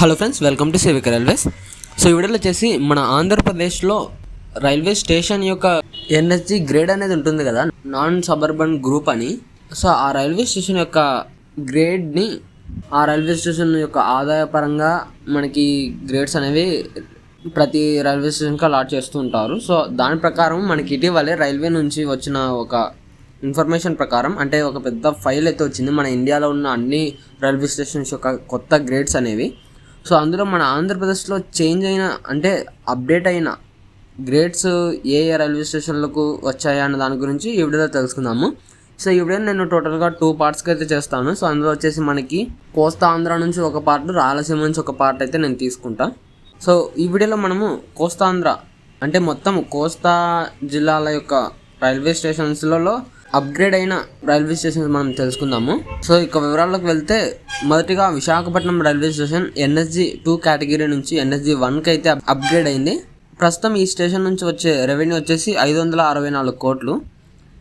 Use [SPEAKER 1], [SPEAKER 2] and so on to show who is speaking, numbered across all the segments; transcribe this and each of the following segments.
[SPEAKER 1] Hello friends welcome to Sevika railways so ఈ వీడియోలో వచ్చేసి మన ఆంధ్రప్రదేశ్లో రైల్వే స్టేషన్ యొక్క ఎన్ఎస్జి గ్రేడ్ అనేది ఉంటుంది కదా నాన్ సబర్బన్ గ్రూప్ అని. సో ఆ రైల్వే స్టేషన్ యొక్క గ్రేడ్ని ఆ రైల్వే స్టేషన్ యొక్క ఆదాయపరంగా మనకి గ్రేడ్స్ అనేవి ప్రతి రైల్వే స్టేషన్కి అలాట్ చేస్తూ ఉంటారు. సో దాని ప్రకారం మనకి ఇటీవలే రైల్వే నుంచి వచ్చిన ఒక ఇన్ఫర్మేషన్ ప్రకారం అంటే ఒక పెద్ద ఫైల్ అయితే వచ్చింది. మన ఇండియాలో ఉన్న అన్ని రైల్వే స్టేషన్స్ యొక్క కొత్త గ్రేడ్స్ అనేవి. సో అందులో మన ఆంధ్రప్రదేశ్లో చేంజ్ అయిన అంటే అప్డేట్ అయిన గ్రేడ్స్ ఏ ఏ రైల్వే స్టేషన్లకు వచ్చాయా అన్న దాని గురించి ఈ వీడియోలో తెలుసుకుందాము. సో ఈ వీడియో నేను టోటల్గా టూ పార్ట్స్కి అయితే చేస్తాను. సో అందులో వచ్చేసి మనకి కోస్తా ఆంధ్ర నుంచి ఒక పార్ట్ రాయలసీమ నుంచి ఒక పార్ట్ అయితే నేను తీసుకుంటా. సో ఈ వీడియోలో మనము కోస్తాంధ్ర అంటే మొత్తం కోస్తా జిల్లాల యొక్క రైల్వే స్టేషన్స్లలో అప్గ్రేడ్ అయిన రైల్వే స్టేషన్ మనం తెలుసుకుందాము. సో ఇక వివరాల్లోకి వెళ్తే మొదటిగా Visakhapatnam railway station NSG two category నుంచి ఎన్ఎస్జి వన్కి అయితే అప్గ్రేడ్ అయింది. ప్రస్తుతం ఈ స్టేషన్ నుంచి వచ్చే రెవెన్యూ వచ్చేసి ఐదు వందల అరవై నాలుగు కోట్లు.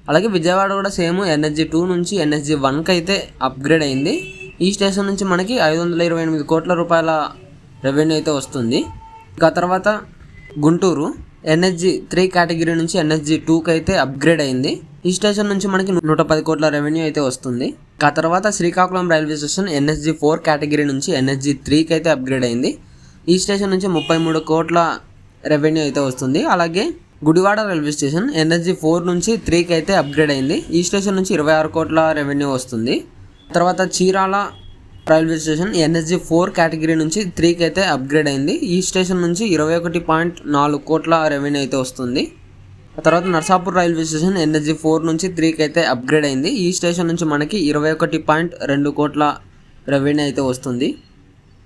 [SPEAKER 1] అలాగే విజయవాడ కూడా సేమ్ ఎన్ఎస్జి టూ నుంచి ఎన్ఎస్జి వన్కి అయితే అప్గ్రేడ్ అయింది. ఈ స్టేషన్ నుంచి మనకి ఐదు వందల ఇరవై ఎనిమిది కోట్ల రూపాయల రెవెన్యూ అయితే వస్తుంది. ఇంకా తర్వాత గుంటూరు. ఎన్ఎస్జి త్రీ కేటగిరీ నుంచి ఎన్ఎస్జి టూకి అయితే అప్గ్రేడ్ అయింది. ఈ స్టేషన్ నుంచి మనకి నూట పది కోట్ల రెవెన్యూ అయితే వస్తుంది. ఆ తర్వాత Srikakulam railway station NSG four category నుంచి ఎన్ఎస్జి త్రీకి అయితే అప్గ్రేడ్ అయింది. ఈ స్టేషన్ నుంచి ముప్పై మూడు కోట్ల రెవెన్యూ అయితే వస్తుంది. అలాగే Gudivada railway station NSG four నుంచి త్రీకి అయితే అప్గ్రేడ్ అయింది. ఈ స్టేషన్ నుంచి ఇరవై ఆరు కోట్ల రెవెన్యూ వస్తుంది. తర్వాత Chirala railway station NSG four category నుంచి త్రీకి అయితే అప్గ్రేడ్ అయింది. E ఈ స్టేషన్ నుంచి ఇరవై ఒకటి పాయింట్ నాలుగు కోట్ల రెవెన్యూ అయితే వస్తుంది. తర్వాత Narsapur railway station NSG four నుంచి త్రీకి అయితే అప్గ్రేడ్ అయింది. E ఈ స్టేషన్ నుంచి మనకి ఇరవై ఒకటి పాయింట్ రెండు కోట్ల రెవెన్యూ అయితే వస్తుంది.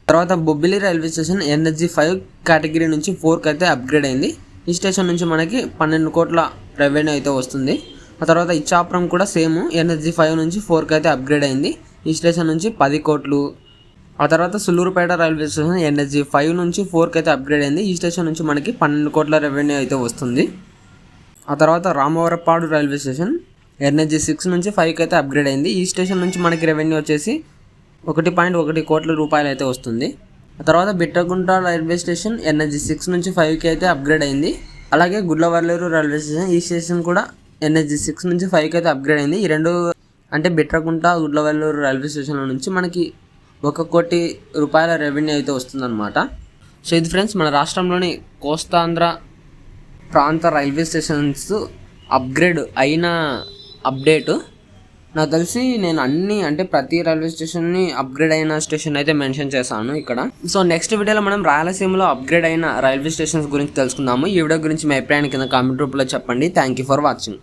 [SPEAKER 1] తర్వాత Bobbili railway station NSG five category నుంచి ఫోర్కి అయితే అప్గ్రేడ్ అయింది. E ఈ స్టేషన్ నుంచి మనకి పన్నెండు కోట్ల రెవెన్యూ అయితే వస్తుంది. ఆ తర్వాత ఇచ్చాపురం కూడా సేమ్ ఎన్ఎస్జి ఫైవ్ నుంచి ఫోర్కి అయితే అప్గ్రేడ్ అయింది. ఈ స్టేషన్ నుంచి పది కోట్లు. ఆ తర్వాత Sullurupeta railway station NSG five నుంచి ఫోర్కి అయితే అప్గ్రేడ్ అయింది. ఈ స్టేషన్ నుంచి మనకి పన్నెండు కోట్ల రెవెన్యూ అయితే వస్తుంది. ఆ తర్వాత Ramavarappadu railway station NSG six నుంచి ఫైవ్కి అయితే అప్గ్రేడ్ అయింది. ఈ స్టేషన్ నుంచి మనకి రెవెన్యూ వచ్చేసి ఒకటి పాయింట్ ఒకటి కోట్ల రూపాయలు అయితే వస్తుంది. ఆ తర్వాత Bittaguntha railway station NSG six నుంచి ఫైవ్కి అయితే అప్గ్రేడ్ అయింది. అలాగే గుడ్లవర్లేరు రైల్వే స్టేషన్ ఈ స్టేషన్ కూడా ఎన్ఎస్జి సిక్స్ నుంచి ఫైవ్కి అయితే అప్గ్రేడ్ అయింది. ఈ రెండు అంటే బిట్రకుంట గుడ్లవల్లూరు రైల్వే స్టేషన్ల నుంచి మనకి ఒక కోటి రూపాయల రెవెన్యూ అయితే వస్తుందన్నమాట. సో ఇది ఫ్రెండ్స్ మన రాష్ట్రంలోని కోస్తాంధ్ర ప్రాంత రైల్వే స్టేషన్స్ అప్గ్రేడ్ అయిన అప్డేట్. నాకు తెలిసి నేను అన్ని అంటే ప్రతి రైల్వే స్టేషన్ని అప్గ్రేడ్ అయిన స్టేషన్ అయితే మెన్షన్ చేశాను ఇక్కడ. సో నెక్స్ట్ వీడియోలో మనం రాయలసీమలో అప్గ్రేడ్ అయిన రైల్వే స్టేషన్స్ గురించి తెలుసుకుందాము. ఈ వీడియో గురించి మీ అభిప్రాయాన్ని కింద కామెంట్ రూపంలో చెప్పండి. Thank you for watching